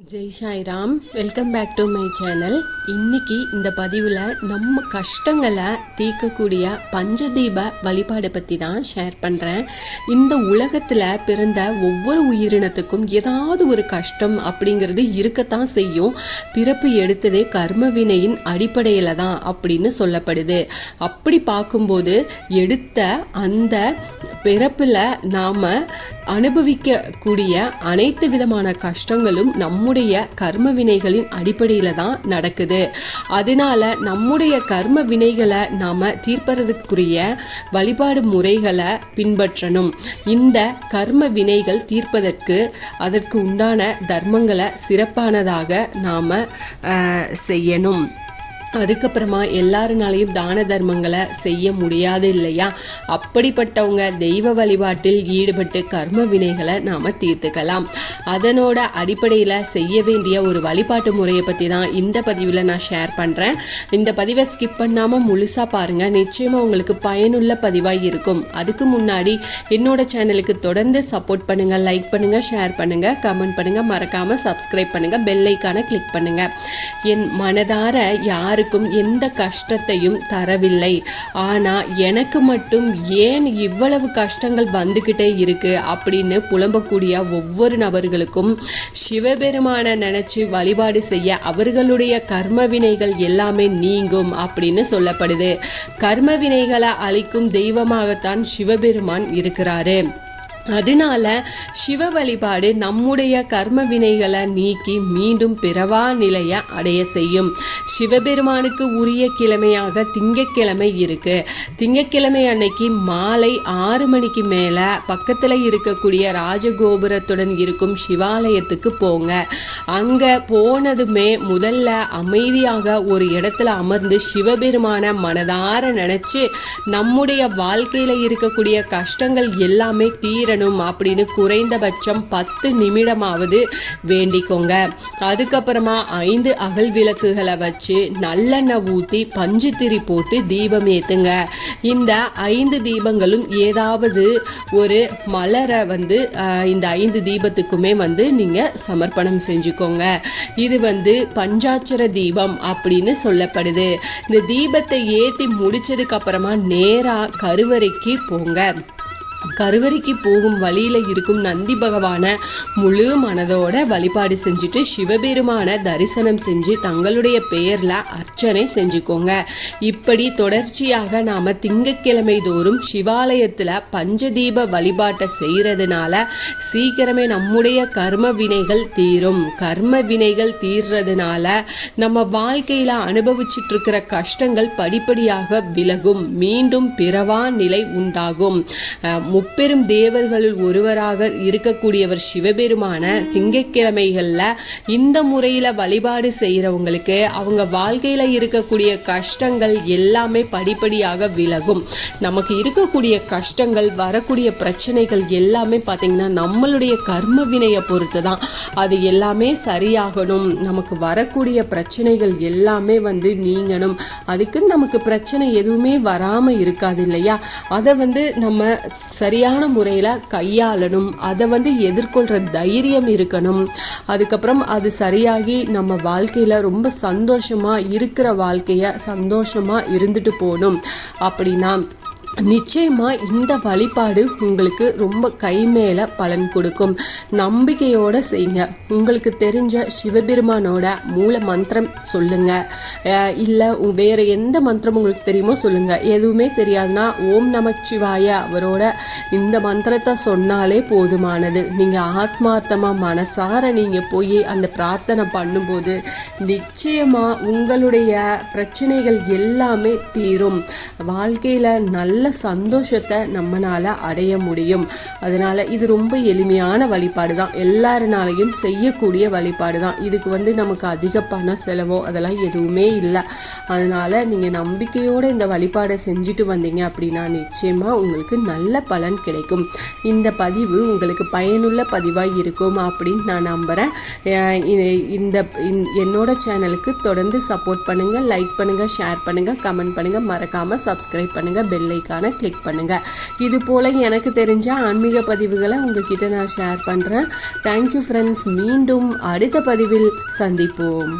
Jai Sairam welcome back to my channel இன்னைக்கு இந்த பதிவில் நம்ம கஷ்டங்களை தீர்க்கக்கூடிய பஞ்சதீப வழிபாடு பற்றி தான் ஷேர் பண்ணுறேன் இந்த உலகத்தில் பிறந்த ஒவ்வொரு உயிரினத்துக்கும் ஏதாவது ஒரு கஷ்டம் அப்படிங்கிறது இருக்கத்தான் செய்யும். பிறப்பு எடுத்ததே கர்ம வினையின் அடிப்படையில் தான் அப்படின்னு சொல்லப்படுது. அப்படி பார்க்கும்போது எடுத்த அந்த பிறப்பில் நாம் அனுபவிக்கக்கூடிய அனைத்து விதமான கஷ்டங்களும் நம்முடைய கர்ம வினைகளின் அடிப்படையில் தான் நடக்குது. அதனால நம்முடைய கர்ம வினைகளை நாம் தீர்ப்பதற்குரிய வழிபாடு முறைகளை பின்பற்றணும். இந்த கர்ம வினைகள் தீர்ப்பதற்கு அதற்கு உண்டான தர்மங்களை சிறப்பானதாக நாம் செய்யணும். அதுக்கப்புறமா எல்லாருனாலையும் தான தர்மங்களை செய்ய முடியாது இல்லையா? அப்படிப்பட்டவங்க தெய்வ வழிபாட்டில் ஈடுபட்டு கர்ம வினைகளை நாம் தீர்த்துக்கலாம். அதனோட அடிப்படையில் செய்ய வேண்டிய ஒரு வழிபாட்டு முறையை பற்றி தான் இந்த பதிவில் நான் ஷேர் பண்ணுறேன் இந்த பதிவை ஸ்கிப் பண்ணாமல் முழுசாக பாருங்கள் நிச்சயமாக உங்களுக்கு பயனுள்ள பதிவாக இருக்கும். அதுக்கு முன்னாடி என்னோட சேனலுக்கு தொடர்ந்து சப்போர்ட் பண்ணுங்கள் லைக் பண்ணுங்கள் ஷேர் பண்ணுங்கள் கமெண்ட் பண்ணுங்கள் மறக்காமல் சப்ஸ்கிரைப் பண்ணுங்கள் பெல்லைக்கான கிளிக் பண்ணுங்கள் என் மனதார யாருக்கும் எந்த கஷ்டத்தையும் தரவில்லை. ஆனால் எனக்கு மட்டும் ஏன் இவ்வளவு கஷ்டங்கள் வந்துக்கிட்டே இருக்கு அப்படின்னு புலம்பக்கூடிய ஒவ்வொரு நபர்களுக்கும் சிவபெருமான நினைச்சு வழிபாடு செய்ய அவர்களுடைய கர்ம வினைகள் எல்லாமே நீங்கும் அப்படின்னு சொல்லப்படுது. கர்ம வினைகளை அழிக்கும் தெய்வமாகத்தான் சிவபெருமான் இருக்கிறாரு. அதனால சிவ வழிபாடு நம்முடைய கர்ம வினைகளை நீக்கி மீண்டும் பிறவா நிலைய அடைய செய்யும். சிவபெருமானுக்கு உரிய கிழமையாக திங்கக்கிழமை இருக்கு. திங்கக்கிழமை அன்னைக்கு மாலை ஆறு மணிக்கு மேல பக்கத்துல இருக்கக்கூடிய ராஜகோபுரத்துடன் இருக்கும் சிவாலயத்துக்கு போங்க. அங்க போனதுமே முதல்ல அமைதியாக ஒரு இடத்துல அமர்ந்து சிவபெருமான மனதார நினைச்சு நம்முடைய வாழ்க்கையில இருக்கக்கூடிய கஷ்டங்கள் எல்லாமே தீரணும். அப்படின்னு குறைந்தபட்சம் பத்து நிமிடமாவது வேண்டிக்கோங்க. அதுக்கப்புறமா ஐந்து அகல் விளக்குகளை வச்சு நல்லெண்ணெய் ஊற்றி பஞ்சுத்திரி போட்டு தீபம் ஏற்றுங்க இந்த ஐந்து தீபங்களும் ஏதாவது ஒரு மலரை வந்து இந்த ஐந்து தீபத்துக்குமே வந்து நீங்கள் சமர்ப்பணம் செஞ்சுக்கோங்க. இது வந்து பஞ்சாட்சர தீபம் அப்படின்னு சொல்லப்படுது. இந்த தீபத்தை ஏற்றி முடிச்சதுக்கப்புறமா நேராக கருவறைக்கு போங்க. கருவறைக்கு போகும் வழியில இருக்கும் நந்தி பகவான முழு மனதோட வழிபாடு செஞ்சுட்டு சிவபெருமான தரிசனம் செஞ்சு தங்களுடைய பெயர்ல அர்ச்சனை செஞ்சுக்கோங்க. இப்படி தொடர்ச்சியாக நாம திங்கட்கிழமை தோறும் சிவாலயத்துல பஞ்சதீப வழிபாட்டை செய்யறதுனால சீக்கிரமே நம்முடைய கர்ம வினைகள் தீரும். கர்ம வினைகள் தீர்றதுனால நம்ம வாழ்க்கையில அனுபவிச்சுட்டு இருக்கிற கஷ்டங்கள் படிப்படியாக விலகும். மீண்டும் பிறவா நிலை உண்டாகும். முப்பெரும் தேவர்களில் ஒருவராக இருக்கக்கூடியவர் சிவபெருமான திங்கக்கிழமைகளில் இந்த முறையில் வழிபாடு செய்கிறவங்களுக்கு அவங்க வாழ்க்கையில் இருக்கக்கூடிய கஷ்டங்கள் எல்லாமே படிப்படியாக விலகும். நமக்கு இருக்கக்கூடிய கஷ்டங்கள் வரக்கூடிய பிரச்சனைகள் எல்லாமே பார்த்திங்கன்னா நம்மளுடைய கர்ம வினையை பொறுத்து தான் அது எல்லாமே சரியாகணும். நமக்கு வரக்கூடிய பிரச்சனைகள் எல்லாமே வந்து நீங்கணும். அதுக்கு நமக்கு பிரச்சனை எதுவுமே வராமல் இருக்காது இல்லையா? அதை வந்து நம்ம சரியான முறையில் கையாளணும். அதை வந்து எதிர்கொள்கிற தைரியம் இருக்கணும். அதுக்கப்புறம் அது சரியாகி நம்ம வாழ்க்கையில் ரொம்ப சந்தோஷமாக இருக்கிற வாழ்க்கையை சந்தோஷமாக இருந்துட்டு போகணும். அப்படின்னா நிச்சயமாக இந்த வழிபாடு உங்களுக்கு ரொம்ப கை மேலே பலன் கொடுக்கும். நம்பிக்கையோடு செய்யுங்க உங்களுக்கு தெரிஞ்ச சிவபெருமானோட மூல மந்திரம் சொல்லுங்கள் இல்லை வேறு எந்த மந்திரம் உங்களுக்கு தெரியுமோ சொல்லுங்கள் எதுவுமே தெரியாதுன்னா ஓம் நமச்சிவாய அவரோட இந்த மந்திரத்தை சொன்னாலே போதுமானது. நீங்கள் ஆத்மார்த்தமாக மனசார நீங்கள் போய் அந்த பிரார்த்தனை பண்ணும்போது நிச்சயமாக உங்களுடைய பிரச்சனைகள் எல்லாமே தீரும். வாழ்க்கையில் நல்ல சந்தோஷத்தை நம்மளால் அடைய முடியும். அதனால் இது ரொம்ப எளிமையான வழிபாடு தான் எல்லாருனாலையும் செய்யக்கூடிய வழிபாடு தான் இதுக்கு வந்து நமக்கு அதிக பண செலவோ அதெல்லாம் எதுவுமே இல்லை. அதனால் நீங்கள் நம்பிக்கையோடு இந்த வழிபாடை செஞ்சுட்டு வந்தீங்க அப்படின்னா நிச்சயமாக உங்களுக்கு நல்ல பலன் கிடைக்கும். இந்த பதிவு உங்களுக்கு பயனுள்ள பதிவாக இருக்கும் அப்படின்னு நான் நம்புகிறேன் இந்த என்னோட சேனலுக்கு தொடர்ந்து சப்போர்ட் பண்ணுங்கள் லைக் பண்ணுங்கள் ஷேர் பண்ணுங்கள் கமெண்ட் பண்ணுங்கள் மறக்காமல் சப்ஸ்கிரைப் பண்ணுங்கள் பெல் ஐக்கானை கிளிக் பண்ணுங்கள் இது போல் எனக்கு தெரிஞ்ச ஆன்மீக பதிவுகளை உங்ககிட்ட நான் ஷேர் பண்ணுறேன் தேங்க்யூ ஃப்ரெண்ட்ஸ் மீண்டும் அடுத்த பதிவில் சந்திப்போம்.